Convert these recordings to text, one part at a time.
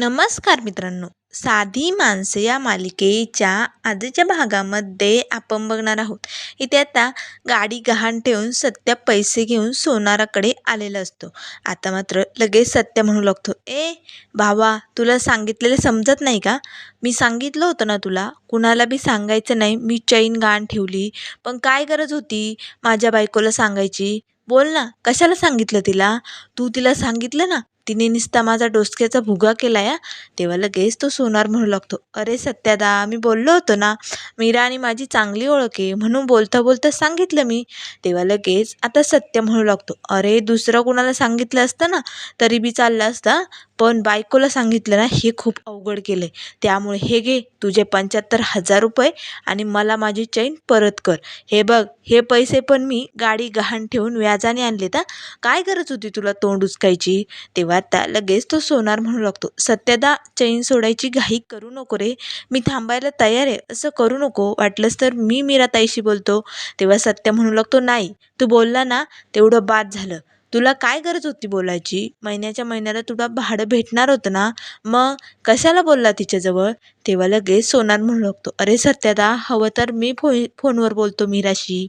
नमस्कार मित्रांनो. साधी माणसं या मालिकेच्या आजच्या भागामध्ये आपण बघणार आहोत. इथे आता गाडी गहाण ठेवून सत्या पैसे घेऊन सोनाराकडे आलेला असतो. आता मात्र लगेच सत्या म्हणू लागतो. ए भावा तुला सांगितलेलं समजत नाही का? मी सांगितलं होतं ना तुला कुणाला बी सांगायचं नाही. मी चैन गहाण ठेवली. पण काय गरज होती माझ्या बायकोला सांगायची? बोल ना कशाला सांगितलं तिला? तू तिला सांगितलं ना? तिने नुसता माझा डोसक्याचा भुगा केला या तेव्हा लगेच तो सोनार म्हणू लागतो अरे सत्यादा मी बोललो होतो ना मीरा आणि माझी चांगली ओळख आहे म्हणून बोलता बोलता सांगितलं मी. तेव्हा लगेच आता सत्य म्हणू लागतो अरे दुसरं कोणाला सांगितलं असतं ना तरी बी चाललं असतं पण बायकोला सांगितलं ना हे खूप अवघड केलं आहे त्यामुळे हे घे तुझे पंच्याहत्तर हजार रुपये आणि मला माझी चैन परत कर. हे बघ हे पैसे पण मी गाडी गहाण ठेवून व्याजाने आणले तर काय गरज होती तुला तोंड उचकायची? तेव्हा त्या लगेच तो सोनार म्हणू लागतो सत्यदा चैन सोडायची घाई करू नको रे. मी थांबायला तयार आहे असं करू नको. वाटलंच तर मी मीराताईशी बोलतो. तेव्हा सत्य म्हणू लागतो नाही तू बोलला ना तेवढं बाद झालं. तुला काय गरज होती बोलायची? महिन्याच्या महिन्याला तुला भाडं भेटणार होतं ना? मग कशाला बोलला तिच्याजवळ? तेव्हा लगेच सोनार म्हणू लागतो अरे सत्यादा हवं तर मी फो फोनवर बोलतो मीराशी.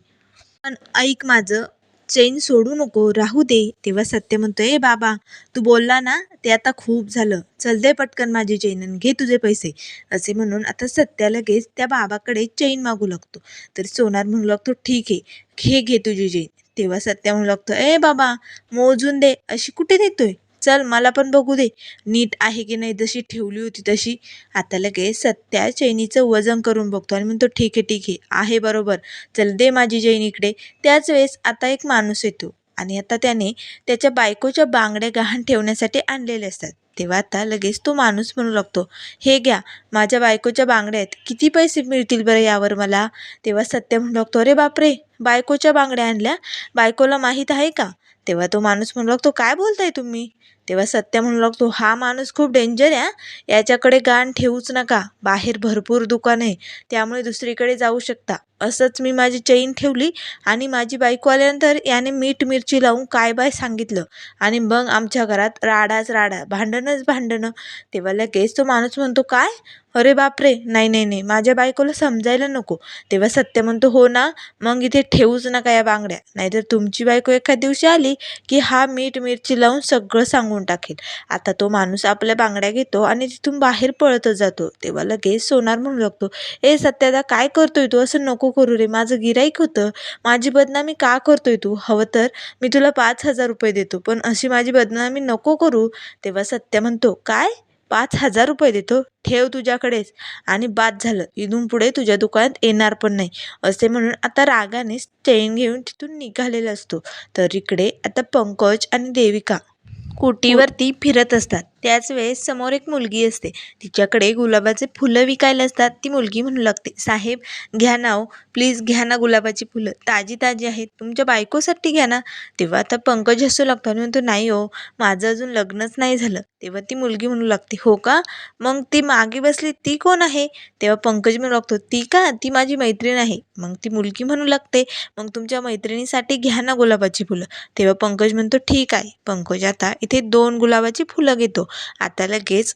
पण ऐक माझं चैन सोडू नको राहू दे. तेव्हा सत्य म्हणतो ए बाबा तू बोलला ना ते आता खूप झालं. चल दे पटकन माझी चैन आणि घे तुझे पैसे. असे म्हणून आता सत्या लगेच त्या बाबाकडे चैन मागू लागतो. तर सोनार म्हणू लागतो ठीक आहे घे घे तुझी चैन. तेव्हा सत्या म्हणू लागतो ए बाबा मोजून दे अशी कुठे देतोय चल मला पण बघू दे नीट आहे की नाही जशी ठेवली होती तशी. आता लगेच सत्या चैनीचं वजन करून बघतो आणि म्हणतो ठीक आहे ठीक आहे आहे बरोबर चल दे माझी चैन इकडे. त्याच वेळेस आता एक माणूस येतो. आणि आता त्याने त्याच्या बायकोच्या बांगड्या गहाण ठेवण्यासाठी आणलेले असतात. तेव्हा आता लगेच तो माणूस म्हणू लागतो हे घ्या माझ्या बायकोच्या बांगड्या आहेत. किती पैसे मिळतील बरं यावर मला? तेव्हा सत्य म्हणू लागतो अरे बापरे बायकोच्या बांगड्या आणल्या? बायकोला माहीत आहे का? तेव्हा तो माणूस म्हणू लागतो काय बोलताय तुम्ही? तेव्हा सत्य म्हणू लागतो हा माणूस खूप डेंजर आहे याच्याकडे गाण ठेवूच नका. बाहेर भरपूर दुकान आहे. त्यामुळे दुसरीकडे जाऊ शकता. असंच मी माझी चैन ठेवली आणि माझी बायको आल्यानंतर याने मीठ मिरची लावून काय बाय सांगितलं. आणि मग आमच्या घरात राडाच राडा भांडणच भांडणं. तेव्हा लगेच तो माणूस म्हणतो काय? अरे बापरे नाही नाही नाही माझ्या बायकोला समजायला नको. तेव्हा सत्य म्हणतो हो ना मग इथे ठेवूच नका या बांगड्या. नाहीतर तुमची बायको एखाद्या दिवशी आली की हा मीठ मिरची लावून सगळं सांगून टाकेल. आता तो माणूस आपल्या बांगड्या घेतो आणि तिथून बाहेर पळतच जातो. तेव्हा लगेच सोनार म्हणू लागतो ए सत्यादा काय करतोय तू? असं नको करू रे माझं गिराईक होतं. माझी बदनामी का करतोय तू? हवं तर मी तुला पाच हजार रुपये देतो पण अशी माझी बदनामी नको करू. तेव्हा सत्य म्हणतो काय? पाच हजार रुपये देतो. ठेव तुझ्याकडेच. आणि बाद झालं. इथून पुढे तुझ्या दुकानात येणार पण नाही. असे म्हणून आता रागानेच चैन घेऊन तिथून निघालेला असतो. तर इकडे आता पंकज आणि देविका. कुटीवरती फिरत असतात. त्याच वेळेस समोर एक मुलगी असते. तिच्याकडे गुलाबाचे फुलं विकायला असतात. ती मुलगी म्हणू लागते साहेब घ्या ना हो प्लीज घ्या ना गुलाबाची फुलं. ताजी ताजी आहेत. तुमच्या बायकोसाठी घ्या ना. तेव्हा आता पंकज हसू लागतो आणि म्हणतो नाही हो माझं अजून लग्नच नाही झालं. तेव्हा ती मुलगी म्हणू लागते हो का? मग ती मागे बसली ती कोण आहे? तेव्हा पंकज म्हणू लागतो ती का? ती माझी मैत्रीण आहे. मग ती मुलगी म्हणू लागते मग तुमच्या मैत्रिणीसाठी घ्या ना गुलाबाची फुलं. तेव्हा पंकज म्हणतो ठीक आहे. पंकज आता इथे दोन गुलाबाची फुलं घेतो. आता लगेच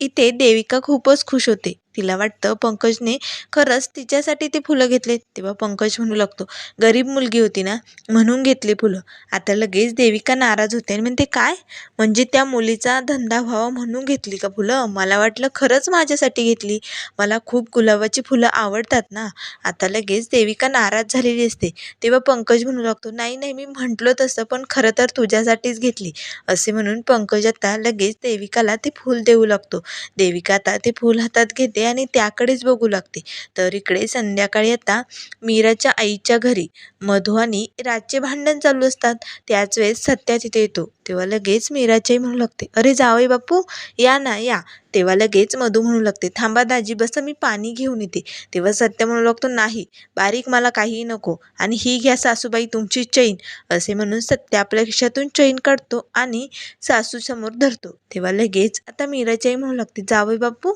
इथे देविका खूपच खुश होते. तिला वाटतं पंकजने खरंच तिच्यासाठी ते फुलं घेतले. तेव्हा पंकज म्हणू लागतो गरीब मुलगी होती ना म्हणून घेतली फुलं. आता लगेच देविका नाराज होते आणि म्हणते काय? म्हणजे त्या मुलीचा धंदा व्हावा म्हणून घेतली का फुलं? मला वाटलं खरंच माझ्यासाठी घेतली. मला खूप गुलाबाची फुलं आवडतात ना. आता लगेच देविका नाराज झालेली असते. तेव्हा पंकज म्हणू लागतो नाही नाही मी म्हटलो तसं पण खरं तर तुझ्यासाठीच घेतली. असे म्हणून पंकज आता लगेच देविकाला ते फूल देऊ लागतो. देविका आता ते फूल हातात घेते आणि त्याकडेच बघू लागते. तर इकडे संध्याकाळी आता मीराच्या आईच्या घरी मधू आणि राजचे भांडण चालू असतात. त्याच वेळेस सत्या तिथे येतो. तेव्हा लगेच मीराच्याही म्हणू लागते अरे जावई बापू या ना या. तेव्हा लगेच मधू म्हणू लागते थांबा दाजी बस मी पाणी घेऊन येते. तेव्हा सत्य म्हणू लागतो नाही बारीक मला काहीही नको आणि ही घ्या सासूबाई तुमची चैन. असे म्हणून सत्य आपल्या खिशातून चैन काढतो आणि सासूसमोर धरतो. तेव्हा लगेच आता मीराच्याही म्हणू लागते जावई बापू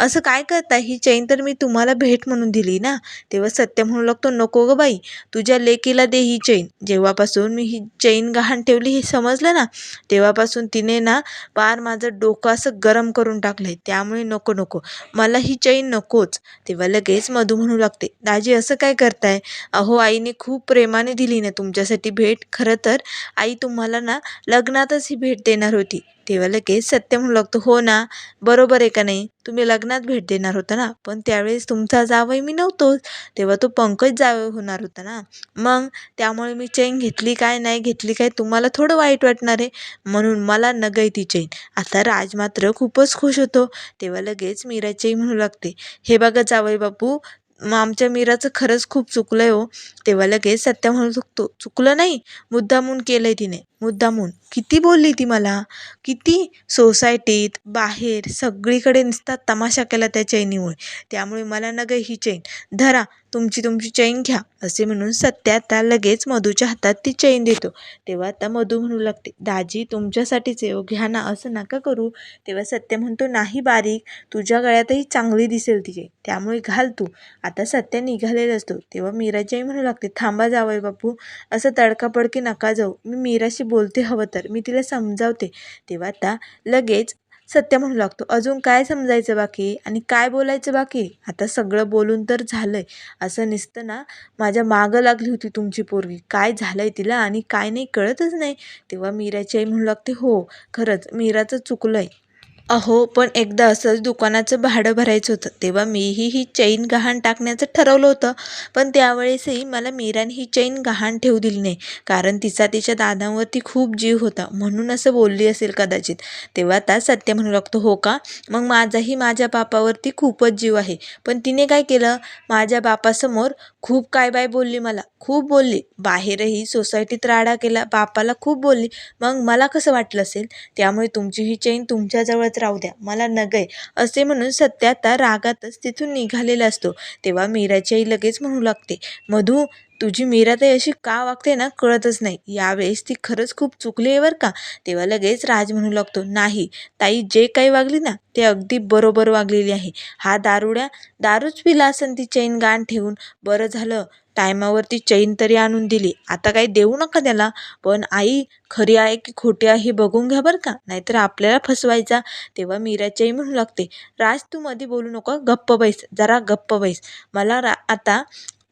असं काय करता ही चैन तर मी तुम्हाला भेट म्हणून दिली ना. तेव्हा सत्य म्हणू लागतो नको ग बाई तुझ्या लेकीला दे ही चैन. जेव्हापासून मी ही चैन गहाण ठेवली हे समजलं ना तेव्हापासून तिने ना पार माझं डोकं असं गरम करून टाकलं आहे त्यामुळे नको नको. मला ही चैन नकोच. तेव्हा लगेच मधू म्हणू लागते दाजी असं काय करताय? अहो आईने खूप प्रेमाने दिली ना तुमच्यासाठी भेट. खरं तर आई तुम्हाला ना लग्नातच ही भेट देणार होती. तेव्हा लगेच सत्य म्हणू लागतो हो ना बरोबर आहे का नाही? तुम्ही लग्नात भेट देणार होता ना पण त्यावेळेस तुमचा जावई मी नव्हतोच तेव्हा तो पंकज जावई होणार होता ना. मग त्यामुळे मी चैन घेतली काय नाही घेतली काय तुम्हाला थोडं वाईट वाटणार आहे म्हणून मला न गई ती चैन. आता राज मात्र खूपच खुश होतो तेव्हा लगेच मीरा चैन म्हणू लागते हे बघा जावई बापू मग आमच्या मीराचं खरंच खूप चुकलं आहे हो. तेव्हा लगेच सत्या म्हणू शकतो चुकलं नाही मुद्दामून केलं आहे तिने मुद्दामून. किती बोलली ती मला? किती सोसायटीत बाहेर सगळीकडे नुसता तमाशा केला त्या चैनीमुळे. त्यामुळे मला न गं ही चैन धरा तुमची तुमची चैन घ्या असे म्हणून सत्या आता लगेच मधूच्या हातात ती चैन देतो. तेव्हा आता मधू म्हणू लागते दाजी तुमच्यासाठीच येऊ घ्या ना असं नका करू. तेव्हा सत्य म्हणतो नाही बारीक तुझ्या गळ्यातही चांगली दिसेल तिचे त्यामुळे घाल तू. आता सत्य निघालेला असतो तेव्हा मीराच्याही म्हणू लागते थांबा जावय बापू असं तडकापडकी नका जाऊ. मी मीराशी बोलते हवं तर मी तिला समजावते. तेव्हा आता लगेच सत्य म्हणू लागतो. अजून काय समजायचं बाकी? आणि काय बोलायचं बाकी? आता सगळं बोलून तर झालं आहे असं नसतं ना माझ्या मागं लागली होती तुमची पोरगी. काय झालं आहे तिला आणि काय नाही कळतच नाही. तेव्हा मीराची आई म्हणू लागते हो खरंच मीराचं चुकलं आहे अहो पण एकदा असंच दुकानाचं भाडं भरायचं होतं. तेव्हा मीही ही चैन गहाण टाकण्याचं ठरवलं होतं. पण त्यावेळेसही मला मीराने ही चैन गहाण ठेवू दिली नाही. कारण तिचा तिच्या दादांवरती खूप जीव होता. म्हणून असं बोलली असेल कदाचित. तेव्हा आता सत्य म्हणू लागतो हो का? मग माझाही माझ्या बापावरती खूपच जीव आहे. पण तिने काय केलं? माझ्या बापासमोर खूप काय बाय बोलली मला. खूप बोलली. बाहेरही सोसायटीत राडा केला. बापाला खूप बोलली. मग मला कसं वाटलं असेल? त्यामुळे तुमची ही चैन तुमच्याजवळच राहू द्या मला नगय असे म्हणून सत्या आता रागातच तिथून निघालेला असतो. तेव्हा मीराची आई लगेच म्हणू लागते मधू तुझी मीराताई अशी का वागते ना कळतच नाही. यावेळेस ती खरंच खूप चुकली आहे बरं का. तेव्हा लगेच राज म्हणू लागतो नाही ताई जे काही वागली ना ते अगदी बरोबर वागलेली आहे. हा दारुड्या दारूच पिला असन ती चैन गाण ठेवून. बरं झालं टायमावरती चैन तरी आणून दिली. आता काही देऊ नका त्याला. पण आई खरी आहे की खोटी आहे हे बघून घ्या बरं का. नाहीतर आपल्याला फसवायचा. तेव्हा मीराच्याही म्हणू लागते राज तू मध्ये बोलू नको गप्प बैस जरा गप्प बैस. मला रा आता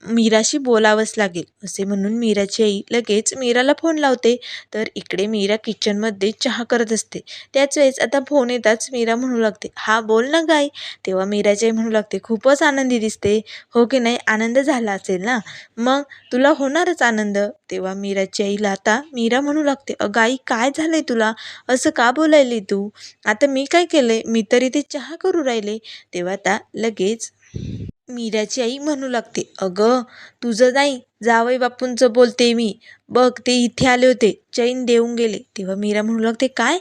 मीराशी बोलावंच लागेल असे म्हणून मीराची आई लगेच मीराला फोन लावते. तर इकडे मीरा किचनमध्ये चहा करत असते. त्याच वेळेस आता फोन येताच मीरा म्हणू लागते हा बोल ना गाई. तेव्हा मीराची आई म्हणू लागते खूपच आनंदी दिसते. हो की नाही? आनंद झाला असेल ना? मग तुला होणारच आनंद. तेव्हा मीराची आईला आता मीरा म्हणू लागते अगाई काय झालंय तुला? असं का बोलायली तू? आता मी काय केलंय? मी तरी ते चहा करू राहिले. तेव्हा आता लगेच मीराची आई म्हणू लागते अगं तुझं नाही जावई बापूंचं बोलते मी. बघ ते इथे आले होते. चैन देऊन गेले. तेव्हा मीरा म्हणू लागते काय?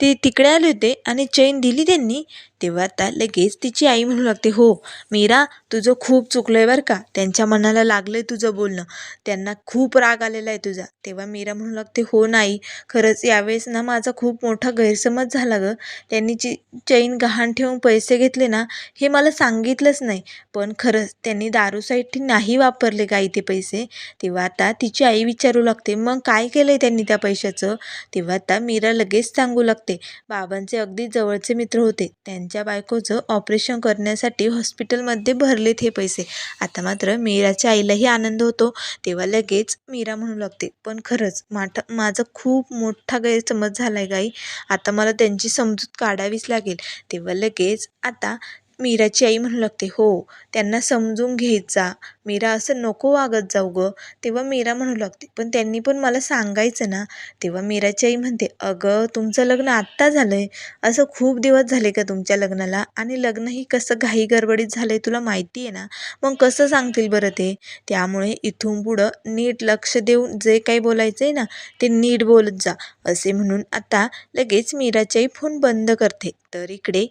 ते तिकडे आले होते आणि चैन दिली त्यांनी? तेव्हा आता लगेच तिची आई म्हणू लागते हो मीरा तुझं खूप चुकलं आहे बरं का. त्यांच्या मनाला लागलं आहे तुझं बोलणं. त्यांना खूप राग आलेला आहे तुझा. तेव्हा मीरा म्हणू लागते हो नाही खरंच यावेळेस ना माझा खूप मोठा गैरसमज झाला गं. त्यांनी जी चैन गहाण ठेवून पैसे घेतले ना हे मला सांगितलंच नाही. पण खरंच त्यांनी दारूसाठी नाही वापरले गाई ते पैसे. तेव्हा आता तिची आई विचारू लागते मग काय केलं आहे त्यांनी त्या पैशाचं? तेव्हा आता मीरा लगेच सांगू लागते. बाबांचे अगदी जवळचे मित्र होते. त्यांच्या बायकोचं ऑपरेशन करण्यासाठी हॉस्पिटलमध्ये भरलेत हे पैसे. आता मात्र मीराच्या आईलाही आनंद होतो. तेव्हा लगेच मीरा म्हणू लागते पण खरंच माठ माझा खूप मोठा गैरसमज झाला आहे गाई. आता मला त्यांची समजूत काढावीच लागेल. तेव्हा लगेच आता मीराची आई म्हणू लागते हो त्यांना समजून घ्यायचा मीरा असं नको वागत जाऊ गं. तेव्हा मीरा म्हणू लागते पण त्यांनी पण मला सांगायचं ना. तेव्हा मीराची आई म्हणते अगं तुमचं लग्न आत्ता झालं आहे असं खूप दिवस झाले का तुमच्या लग्नाला आणि लग्नही कसं घाई गडबडीत झालं आहे तुला माहिती आहे ना? मग कसं सांगतील बरं ते? त्यामुळे इथून पुढं नीट लक्ष देऊन जे काही बोलायचं आहे ना ते नीट बोलत जा. असे म्हणून आता लगेच मीराची आई फोन बंद करते. तर इकडे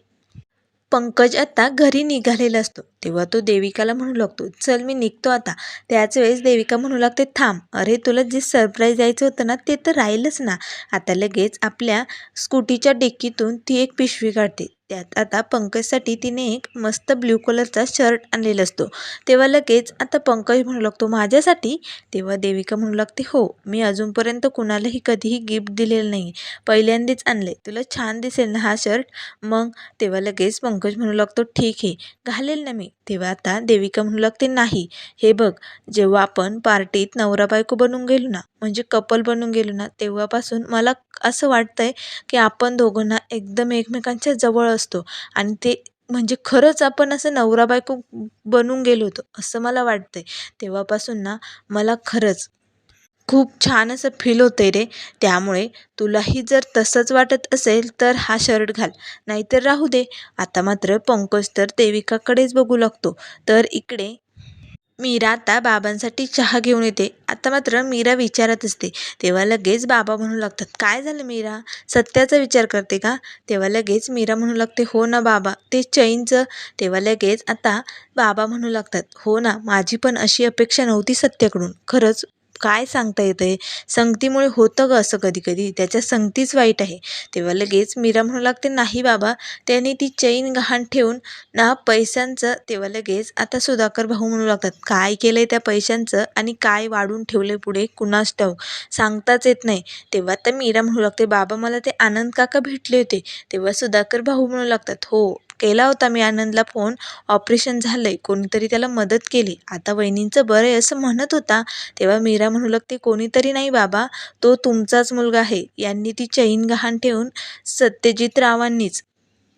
पंकज आता घरी निघालेला असतो. तेव्हा तो देविकाला म्हणू लागतो चल मी निघतो आता. त्याच वेळेस देविका म्हणू लागते थांब अरे तुला जे सरप्राईज द्यायचं होतं ना ते तर राहीलच ना. आता लगेच आपल्या स्कूटीच्या डिक्कीतून ती एक पिशवी काढते. त्यात आता पंकजसाठी तिने एक मस्त ब्ल्यू कलरचा शर्ट आणलेला असतो. तेव्हा लगेच आता पंकज म्हणू लागतो माझ्यासाठी? तेव्हा देविका म्हणू लागते हो मी अजूनपर्यंत कुणालाही कधीही गिफ्ट दिलेलं नाही पहिल्यांदाच आणले तुला छान दिसेल ना हा शर्ट मग तेव्हा लगेच पंकज म्हणू लागतो ठीक आहे घालेल ना मी. तेव्हा आता देविका म्हणू लागते नाही हे बघ जेव्हा आपण पार्टीत नवरा बायको बनून गेलो ना म्हणजे कपल बनून गेलो ना तेव्हापासून मला असं वाटतंय की आपण दोघांना एकदम एकमेकांच्या जवळ असतो आणि ते म्हणजे खरंच आपण असं नवरा बायको बनून गेलो होतो असं मला वाटतंय. तेव्हापासून ना मला खरंच खूप छान असं फील होतंय रे. त्यामुळे तुलाही जर तसंच वाटत असेल तर हा शर्ट घाल. नाहीतर राहू दे. आता मात्र पंकज तर देविकाकडेच बघू लागतो. तर इकडे मीरा आता बाबांसाठी चहा घेऊन येते. आता मात्र मीरा विचारत असते. तेव्हा लगेच बाबा म्हणू लागतात काय झालं मीरा? सत्याचा विचार करते का? तेव्हा लगेच मीरा म्हणू लागते हो ना बाबा ते चैनचं. तेव्हा लगेच आता बाबा म्हणू लागतात हो ना माझी पण अशी अपेक्षा नव्हती सत्याकडून. खरंच काय सांगता येतं आहे संगतीमुळे होतं ग असं कधी कधी त्याच्या संगतीच वाईट आहे. तेव्हा लगेच मीरा म्हणू लागते नाही बाबा. त्याने ती चैन गहाण ठेवून ना पैशांचं तेव्हा लगेच आता सुधाकर भाऊ म्हणू लागतात काय केलं आहे त्या पैशांचं आणि काय वाढून ठेवलं आहे पुढे? कुणास ठाऊक? सांगताच येत नाही. तेव्हा तर मीरा म्हणू लागते बाबा मला ते आनंद काका भेटले होते. तेव्हा सुधाकर भाऊ म्हणू लागतात हो केला होता मी आनंदला फोन ऑपरेशन झालं आहे कोणीतरी त्याला मदत केली. आता वहिनींचं बरं आहे असं म्हणत होता. तेव्हा मीरा म्हणू लागते कोणीतरी नाही बाबा. तो तुमचाच मुलगा आहे. यांनी ती चैन गहाण ठेवून सत्यजित रावांनीच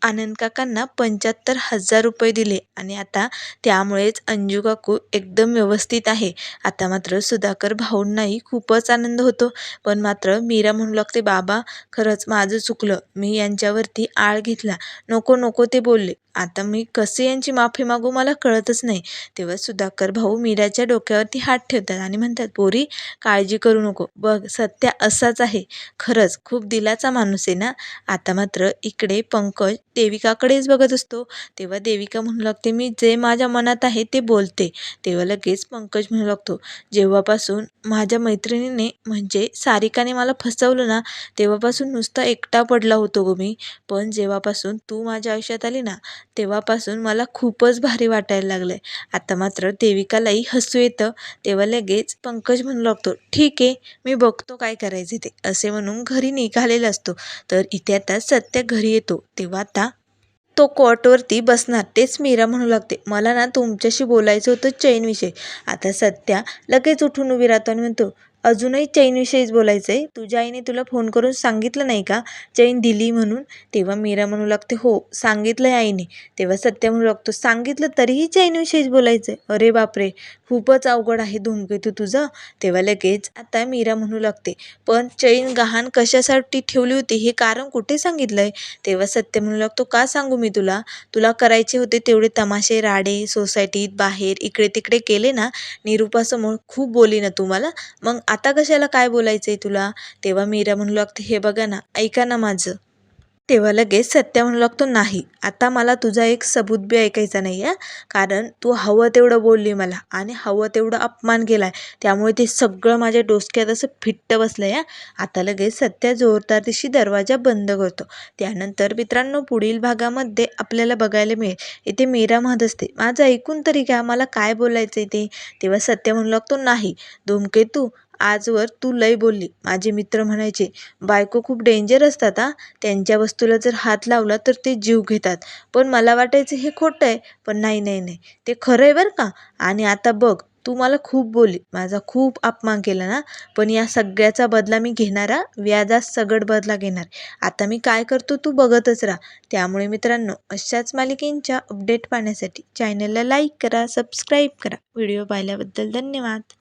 आनंद काकांना पंच्याहत्तर हजार रुपये दिले आणि आता त्यामुळेच अंजू काकू एकदम व्यवस्थित आहे. आता मात्र सुधाकर भाऊंनाही खूपच आनंद होतो. पण मात्र मीरा म्हणू लागते बाबा खरंच माझं चुकलं. मी यांच्यावरती आळ घेतला. नको नको ते बोलले. आता मी कसे यांची माफी मागू मला कळतच नाही. तेव्हा सुधाकर भाऊ मीराच्या डोक्यावरती हात ठेवतात आणि म्हणतात पोरी काळजी करू नको. बघ सत्य असाच आहे. खरंच खूप दिलाचा माणूस आहे ना? आता मात्र इकडे पंकज देविकाकडेच बघत असतो. तेव्हा देविका म्हणू लागते मी जे माझ्या मनात आहे ते बोलते. तेव्हा लगेच पंकज म्हणू लागतो जेव्हापासून माझ्या मैत्रिणीने म्हणजे सारिकाने मला फसवलं ना तेव्हापासून नुसता एकटा पडला होतो गो मी. पण जेव्हापासून तू माझ्या आयुष्यात आली ना तेव्हापासून मला खूपच भारी वाटायला लागलं आहे आता मात्र देविकालाही हसू येतं. तेव्हा लगेच पंकज म्हणू लागतो ठीक आहे मी बघतो काय करायचे ते असे म्हणून घरी निघालेला असतो. तर इथे आता सत्य घरी येतो. तेव्हा आता तो कॉटवरती बसणार. तेच मीरा म्हणू लागते मला ना तुमच्याशी बोलायचं होतं चैनविषयी आता सत्या लगेच उठून उभी राहतो आणि म्हणतो अजूनही चैनविषयीच बोलायचं आहे तुझ्या आईने तुला फोन करून सांगितलं नाही का? चैन दिली म्हणून. तेव्हा मीरा म्हणू लागते हो सांगितलं आहे आईने. तेव्हा सत्य म्हणू लागतो सांगितलं तरीही चैनविषयीच बोलायचं आहे अरे बापरे खूपच अवघड आहे धूमकेतू तुझं. तेव्हा लगेच आता मीरा म्हणू लागते पण चैन गहाण कशासाठी ठेवली होती? हे कारण कुठे सांगितलं आहे तेव्हा सत्य म्हणू लागतो का सांगू मी तुला? तुला करायचे होते तेवढे तमाशे राडे सोसायटीत बाहेर इकडे तिकडे केले ना? निरूपासमोर खूप बोली ना तुम्हाला मग आता कशाला काय बोलायचं आहे तुला? तेव्हा मीरा म्हणू लागते हे बघा ना ऐका ना माझं. तेव्हा लगेच सत्या म्हणू लागतो नाही आता मला तुझा एक सबूत बी ऐकायचा नाही आहे कारण तू हवं तेवढं बोलली मला आणि हवं तेवढं अपमान केला आहे त्यामुळे ते सगळं माझ्या डोसक्यात असं फिट्ट बसलं आहे आता लगेच सत्या जोरदार दिशी दरवाजा बंद करतो. त्यानंतर मित्रांनो पुढील भागामध्ये आपल्याला बघायला मिळेल. इथे मीरा म्हणत असते माझं ऐकून तरी घ्या मला काय बोलायचं आहे ते? तेव्हा सत्य म्हणू लागतो नाही धूमकेतू आजवर तू लय बोलली. माझे मित्र म्हणायचे बायको खूप डेंजर असतात आ त्यांच्या वस्तूला जर हात लावला तर ते जीव घेतात. पण मला वाटायचं हे खोटं आहे. पण नाही नाही नाही. ते खरं आहे बरं का? आणि आता बघ तू मला खूप बोलली. माझा खूप अपमान केला ना. पण या सगळ्याचा बदला मी घेणारा व्याजास सगळ बदला घेणार. आता मी काय करतो तू बघतच राहा. त्यामुळे मित्रांनो अशाच मालिकेंच्या अपडेट पाहण्यासाठी चॅनलला लाईक करा सबस्क्राईब करा. व्हिडिओ पाहिल्याबद्दल धन्यवाद.